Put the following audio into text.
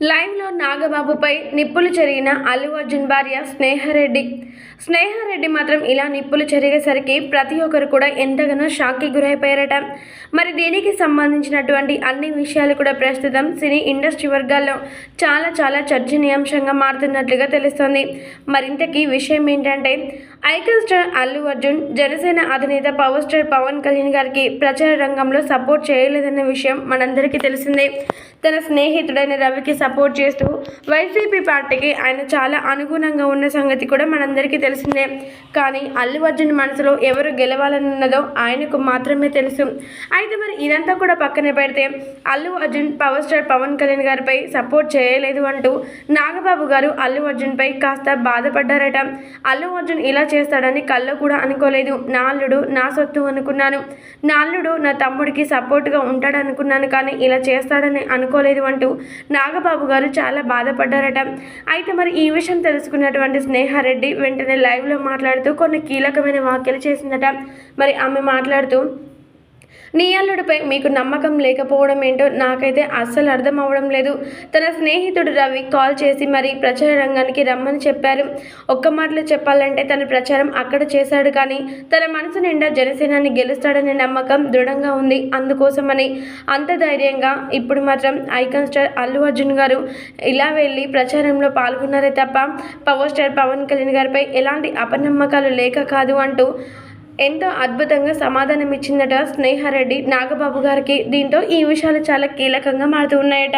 లైవ్లో నాగబాబుపై నిప్పులు చెరిగిన అల్లు అర్జున్ భార్య స్నేహరెడ్డి. స్నేహారెడ్డి మాత్రం ఇలా నిప్పులు చెరిగేసరికి ప్రతి ఒక్కరు కూడా ఎంతగానో షాక్కి గురైపోయారట. మరి దీనికి సంబంధించినటువంటి అన్ని విషయాలు కూడా ప్రస్తుతం సినీ ఇండస్ట్రీ వర్గాల్లో చాలా చాలా చర్చనీయాంశంగా మారుతున్నట్లుగా తెలుస్తోంది. మరింతకీ విషయం ఏంటంటే ఐకాన్ స్టార్ అల్లు అర్జున్ జనసేన అధినేత పవర్ స్టార్ పవన్ కళ్యాణ్ గారికి ప్రచార రంగంలో సపోర్ట్ చేయలేదన్న విషయం మనందరికీ తెలిసిందే. తన స్నేహితుడైన రవికి సపోర్ట్ చేస్తూ వైసీపీ పార్టీకి ఆయన చాలా అనుగుణంగా ఉన్న సంగతి కూడా మనందరికీ తెలిసిందే. కానీ అల్లు అర్జున్ మనసులో ఎవరు గెలవాలనున్నదో ఆయనకు మాత్రమే తెలుసు. అయితే మరి ఇదంతా కూడా పక్కన పెడితే అల్లు అర్జున్ పవర్ స్టార్ పవన్ కళ్యాణ్ గారిపై సపోర్ట్ చేయలేదు అంటూ నాగబాబు గారు అల్లు అర్జున్పై కాస్త బాధపడ్డారట. అల్లు అర్జున్ ఇలా చేస్తాడని కళ్ళు కూడా అనుకోలేదు. నాల్లుడు నా సొత్తు అనుకున్నాను. నాల్లుడు నా తమ్ముడికి సపోర్ట్గా ఉంటాడు అనుకున్నాను కానీ ఇలా చేస్తాడని అనుకోలేదు అంటూ నాగబాబు గారు చాలా బాధపడ్డారట. అయితే మరి ఈ విషయం తెలుసుకున్నటువంటి స్నేహారెడ్డి వెంటనే లైవ్లో మాట్లాడుతూ కొన్ని కీలకమైన వ్యాఖ్యలు చేసిందట. మరి ఆమె మాట్లాడుతూ నీ అల్లుడిపై మీకు నమ్మకం లేకపోవడం ఏంటో నాకైతే అస్సలు అర్థం అవ్వడం లేదు. తన స్నేహితుడు రవి కాల్ చేసి మరి ప్రచార రంగానికి రమ్మని చెప్పారు. ఒక్క మాటలో చెప్పాలంటే తన ప్రచారం అక్కడ చేశాడు కానీ తన మనసు నిండా జనసేనాన్ని గెలుస్తాడనే నమ్మకం దృఢంగా ఉంది. అందుకోసమని అంత ధైర్యంగా ఇప్పుడు మాత్రం ఐకాన్ స్టార్ అల్లు అర్జున్ గారు ఇలా వెళ్ళి ప్రచారంలో పాల్గొన్నారే తప్ప పవర్ స్టార్ పవన్ కళ్యాణ్ గారిపై ఎలాంటి అపనమ్మకాలు లేక కాదు అంటూ ఎంతో అద్భుతంగా సమాధానం ఇచ్చిందట స్నేహారెడ్డి నాగబాబు గారికి. దీంతో ఈ విషయాలు చాలా కీలకంగా మారుతూ ఉన్నాయట.